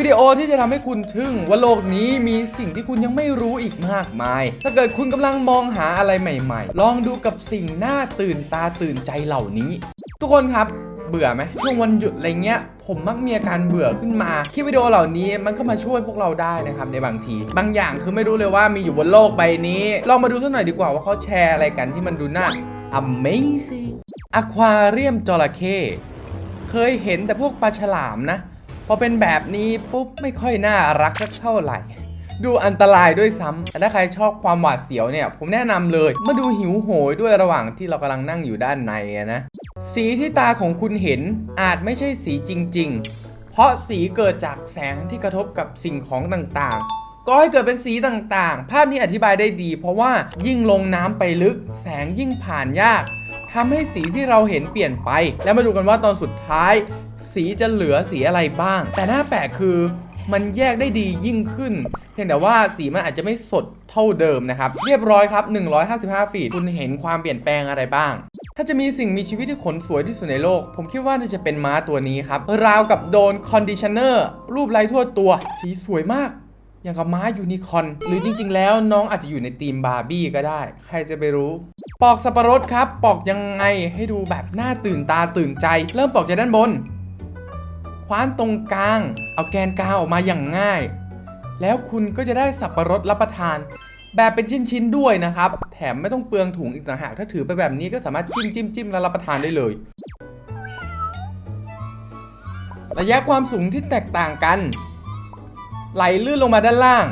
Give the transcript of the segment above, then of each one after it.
วิดีโอที่จะทำให้คุณทึ่งว่าโลกนี้มีสิ่งที่คุณยังไม่รู้อีกมากมาย ถ้าเกิดคุณกำลังมองหาอะไรใหม่ ๆ ลองดูกับสิ่งน่าตื่นตาตื่นใจเหล่านี้ ทุกคนครับเบื่อไหมช่วงวันหยุดอะไรเงี้ยผมมักมีอาการเบื่อขึ้นมา คลิปวิดีโอเหล่านี้มันก็มาช่วยพวกเราได้นะครับในบางที บางอย่างคือไม่รู้เลยว่ามีอยู่บนโลกใบนี้ ลองมาดูสักหน่อยดีกว่าว่าเขาแชร์อะไรกันที่มันดูน่า Amazing อควาเรียมจระเข้เคยเห็นแต่พวกปลาฉลามนะ พอเป็นแบบนี้ปุ๊บไม่ค่อยน่ารักสักเท่าไหร่ ดูอันตรายด้วยซ้ำแต่ถ้าใครชอบความหวาดเสียวเนี่ย ผมแนะนำเลย มาดูหิวโหยด้วยระหว่างที่เรากำลังนั่งอยู่ด้านในนะ สีที่ตาของคุณเห็นอาจไม่ใช่สีจริง ๆ เพราะสีเกิดจากแสงที่กระทบกับสิ่งของต่างๆก็ให้เกิดเป็นสีต่างๆ ภาพนี้อธิบายได้ดี เพราะว่ายิ่งลงน้ำไปลึก แสงยิ่งผ่านยาก ทำให้สีที่เราเห็นเปลี่ยนไป แล้วมาดูกันว่าตอนสุดท้าย สีจะเหลือสีอะไรบ้าง แต่หน้าแปลกคือมันแยกได้ดียิ่งขึ้น เพียงแต่ว่าสีมันอาจจะไม่สดเท่าเดิมนะครับ เรียบร้อยครับ 155 ฟีตคุณเห็นความเปลี่ยนแปลงอะไรบ้าง ถ้าจะมีสิ่งมีชีวิตที่ขนสวยที่สุดในโลก ผมคิดว่าน่าจะเป็นม้าตัวนี้ครับ ราวกับโดนคอนดิชเนอร์รูปไร้ทั่วตัว สีสวยมาก อย่างกับม้ายูนิคอน หรือจริง ๆ แล้วน้องอาจจะอยู่ในทีมบาร์บี้ก็ได้ ใครจะไปรู้ ปอกสับปะรดครับ ปอกยังไงให้ดูแบบน่าตื่นตาตื่นใจ เริ่มปอกจากด้านบน คว้านตรงกลาง เอาแกนกลางออกมาอย่างง่าย แล้วคุณก็จะได้สับปะรดรับประทาน แบบเป็นชิ้นๆด้วยนะครับ แถมไม่ต้องเปลืองถุงอีกต่างหาก ถ้าถือไปแบบนี้ก็สามารถจิ้มจิ้มจิ้มแล้วรับประทานได้เลย ระยะความสูงที่แตกต่างกัน ไหลลื่นลงมาด้านล่าง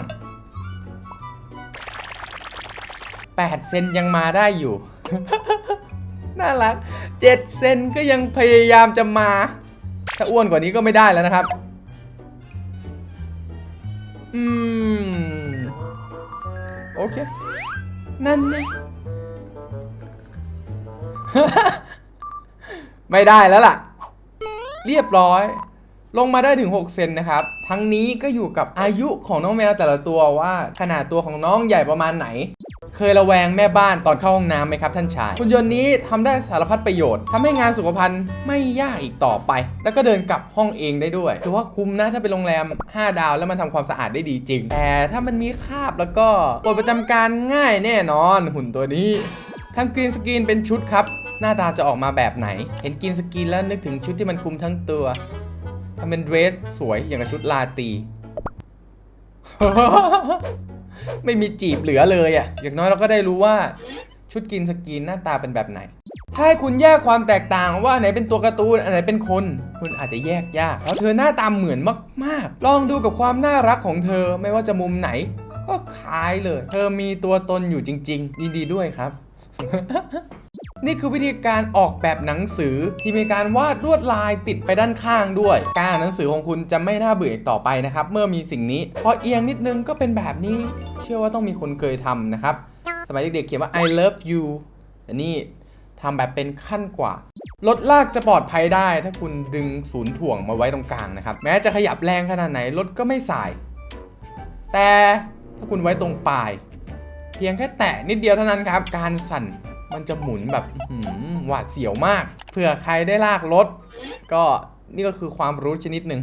8 เซนยังมาได้อยู่ น่ารัก 7 เซนก็ยังพยายามจะมา ถ้าอ้วนกว่านี้ก็ไม่ได้แล้วนะครับ อืม โอเค นั่นไงไม่ได้แล้วล่ะ เรียบร้อยลงมาได้ถึง 6 เซนนะครับ ทั้งนี้ก็อยู่กับอายุของน้องแมวแต่ละตัวว่า ขนาดตัวของน้องใหญ่ประมาณไหน เคยระแวงแม่บ้านตอนเข้าห้องน้ำไหมครับท่านชายหุ่นยนต์นี้ทำได้สารพัดประโยชน์ทำให้งานสุขภัณฑ์ไม่ยากอีกต่อไป แล้วก็เดินกลับห้องเองได้ด้วยถือว่าคุ้มนะถ้าเป็นโรงแรม 5 ดาวแล้วมันทำความสะอาดได้ดีจริง แต่ถ้ามันมีคราบแล้วก็ปลดประจำการง่ายแน่นอนหุ่นตัวนี้ทำกรีนสกรีนเป็นชุดครับ หน้าตาจะออกมาแบบไหน เห็นกรีนสกรีนแล้วนึกถึงชุดที่มันคลุมทั้งตัวทำเป็นเดรสสวยอย่างกับชุดลาตรี ไม่มีจีบเหลือเลยอะ่ะอย่างน้อยเราก็ได้รู้ว่าชุดกินสกรีนหน้าตาเป็นแบบไหน ถ้าให้คุณแยกความแตกต่างว่าไหนเป็นตัวการ์ตูนอันไหนเป็นคน คุณอาจจะแยกยากเพราะเธอหน้าตาเหมือนมาก ๆ ลองดูกับความน่ารักของเธอไม่ว่าจะมุมไหน ก็คล้ายเลย เธอมีตัวตนอยู่จริง ๆ ยินดีด้วยครับ นี่คือวิธีการออกแบบหนังสือที่มีการวาดลวดลายติดไปด้านข้างด้วย การหนังสือของคุณจะไม่น่าเบื่ออีกต่อไปนะครับ เมื่อมีสิ่งนี้ พอเอียงนิดนึงก็เป็นแบบนี้ เชื่อว่าต้องมีคนเคยทำนะครับ สมัยเด็กๆเขียนว่า I love you แต่นี่ทำแบบเป็นขั้นกว่า รถลากจะปลอดภัยได้ ถ้าคุณดึงศูนย์ถ่วงมาไว้ตรงกลางนะครับ แม้จะขยับแรงขนาดไหนรถก็ไม่สาย แต่ถ้าคุณไว้ตรงปลาย เพียงแค่แตะนิดเดียวเท่านั้นครับ การสั่น มันจะหมุนแบบหืหวาดเสียวมาก เผื่อใครได้ลากรถ ก็นี่ก็คือความรู้ชนิดหนึ่ง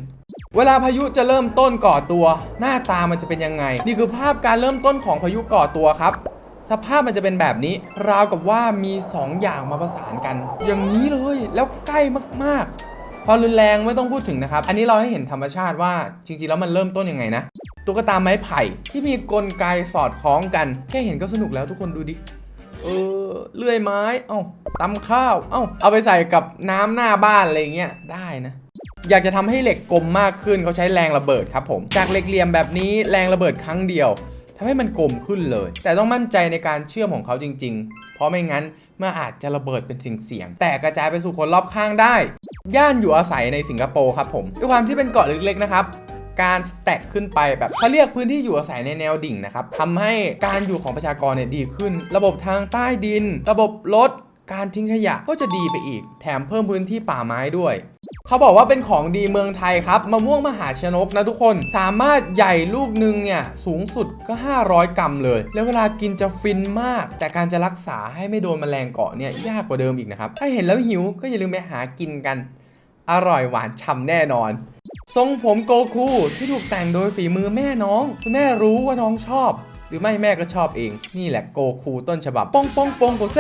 เวลาพายุจะเริ่มต้นก่อตัว หน้าตามันจะเป็นยังไง นี่คือภาพการเริ่มต้นของพายุก่อตัวครับ สภาพมันจะเป็นแบบนี้ ราวกับว่ามี 2 อย่างมาประสานกัน อย่างนี้เลยแล้วใกล้มากๆความรุนแรงไม่ต้องพูดถึงนะครับ อันนี้เราให้เห็นธรรมชาติว่าจริงๆแล้วมันเริ่มต้นยังไงนะตุ๊กตาไม้ไผ่ที่มีกลไกสอดคล้องกัน แค่เห็นก็สนุกแล้วทุกคนดูดิ เออเลื่อยไม้ เอ้าตำข้าว เอ้าเอาไปใส่กับน้ำหน้าบ้านอะไรเงี้ยได้นะอยากจะทำให้เหล็กกลมมากขึ้นเขาใช้แรงระเบิดครับผมจากเหล็กเหลี่ยมแบบนี้แรงระเบิดครั้งเดียวทำให้มันกลมขึ้นเลย แต่ต้องมั่นใจในการเชื่อมของเขาจริง ๆ เพราะไม่งั้นมื่ออาจจะระเบิดเป็นสิ่งเสียง แต่กระจายไปสู่คนรอบข้างได้ ย่านอยู่อาศัยในสิงคโปร์ครับผมด้วยความที่เป็นเกาะเล็กๆนะครับ การสแต็กขึ้นไปแบบเขาเรียกพื้นที่อยู่อาศัยในแนวดิ่งนะครับทำให้การอยู่ของประชากรเนี่ยดีขึ้น ระบบทางใต้ดิน ระบบรถการทิ้งขยะก็จะดีไปอีก แถมเพิ่มพื้นที่ป่าไม้ด้วยเขาบอกว่าเป็นของดีเมืองไทยครับมะม่วงมหาชนกนะทุกคนสามารถใหญ่ลูกหนึงเนี่ยสูงสุดก็ 500 กรัมเลย แล้วเวลากินจะฟินมาก แต่การจะรักษาให้ไม่โดนแมลงเกาะเนี่ยยากกว่าเดิมอีกนะครับ ถ้าเห็นแล้วหิวก็อย่าลืมไปหากินกัน อร่อยหวานฉ่ำแน่นอน ทรงผมโกคูที่ถูกแต่งโดยฝีมือแม่น้อง คุณแม่รู้ว่าน้องชอบ หรือไม่แม่ก็ชอบเอง นี่แหละโกคูต้นฉบับปองปองปองโกเซ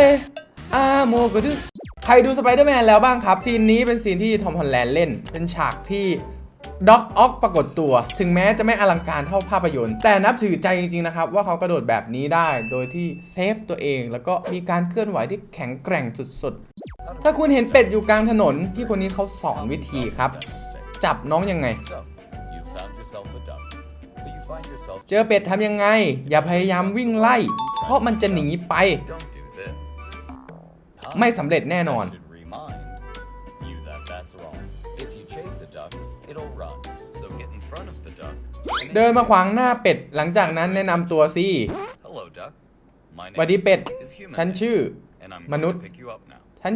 อาโมโกดึใครดูสไปเดอร์แมนแล้วบ้างครับซีนนี้เป็นซีนที่ทอมฮอลแลนด์เล่น เป็นฉากที่ด็อกออกปรากฏตัว ถึงแม้จะไม่อลังการเท่าภาพยนตร์ แต่นับถือใจจริงๆนะครับ ว่าเขากระโดดแบบนี้ได้ โดยที่เซฟตัวเอง แล้วก็มีการเคลื่อนไหวที่แข็งแกร่งสุดๆ ถ้าคุณเห็นเป็ดอยู่กลางถนนพี่คนนี้เขาสอนวิธีครับ จับน้องยังไง So, you found yourself a duck, but you find yourself เจอเป็ดทำยังไง อย่าพยายามวิ่งไล่ เพราะมันจะหนีไป don't do this. ไม่สำเร็จแน่นอน I should remind you that that's wrong. If you chase a duck, it'll run. So get in front of the duck. and เดินมาขวางหน้าเป็ด หลังจากนั้นแนะนำตัวสิ Hello, duck. My สวัสดี name เป็ด is human. ฉันชื่อ and I'm มนุษ going ย์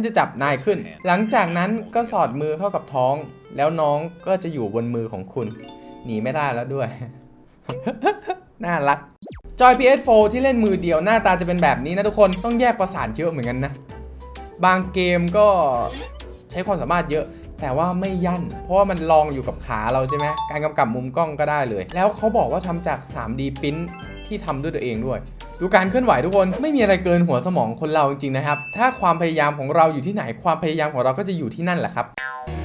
to pick you up now. ฉันจะจับนายขึ้น หลังจากนั้นก็สอดมือเข้ากับท้อง แล้วน้องก็จะอยู่บนมือของคุณ หนีไม่ได้แล้วด้วย น่ารัก จอย PS4 ที่เล่นมือเดียวหน้าตาจะเป็นแบบนี้นะทุกคน ต้องแยกประสานเยอะเหมือนกันนะ บางเกมก็ใช้ความสามารถเยอะแต่ว่าไม่ยั่น เพราะว่ามันลองอยู่กับขาเราใช่ไหมการกำกับมุมกล้องก็ได้เลย แล้วเขาบอกว่าทำจาก 3D พิมพ์ที่ทำด้วยตัวเองด้วย ดูการเคลื่อนไหวทุกคนไม่มีอะไรเกินหัวสมองคนเราจริงๆนะครับ ถ้าความพยายามของเราอยู่ที่ไหนความพยายามของเราก็จะอยู่ที่นั่นแหละครับ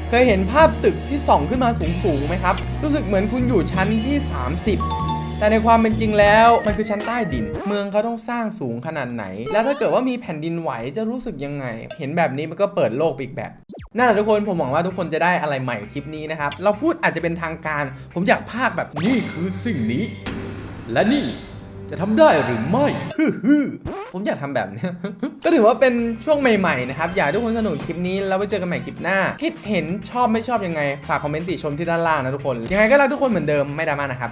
เคยเห็นภาพตึกที่ส่องขึ้นมาสูงๆไหมครับ รู้สึกเหมือนคุณอยู่ชั้นที่ 30แต่ในความเป็นจริงแล้วมันคือชั้นใต้ดิน เมืองเขาต้องสร้างสูงขนาดไหน แล้วถ้าเกิดว่ามีแผ่นดินไหวจะรู้สึกยังไง เห็นแบบนี้มันก็เปิดโลกอีกแบบนั่นแหละทุกคนผมหวังว่าทุกคนจะได้อะไรใหม่คลิปนี้นะครับ เราพูดอาจจะเป็นทางการ ผมอยากพากแบบนี่คือสิ่งนี้ และนี่ จะทำได้หรือไม่ฮึ่ฮึ่ผมอยากทำแบบนี้ ก็ถือว่าเป็นช่วงใหม่ๆนะครับ อยากทุกคนสนุกคลิปนี้แล้วไว้เจอกันใหม่คลิปหน้า คิดเห็นชอบไม่ชอบยังไง ฝากคอมเมนต์ติชมที่ด้านล่างนะทุกคน ยังไงก็รักทุกคนเหมือนเดิมไม่ดราม่านะครับ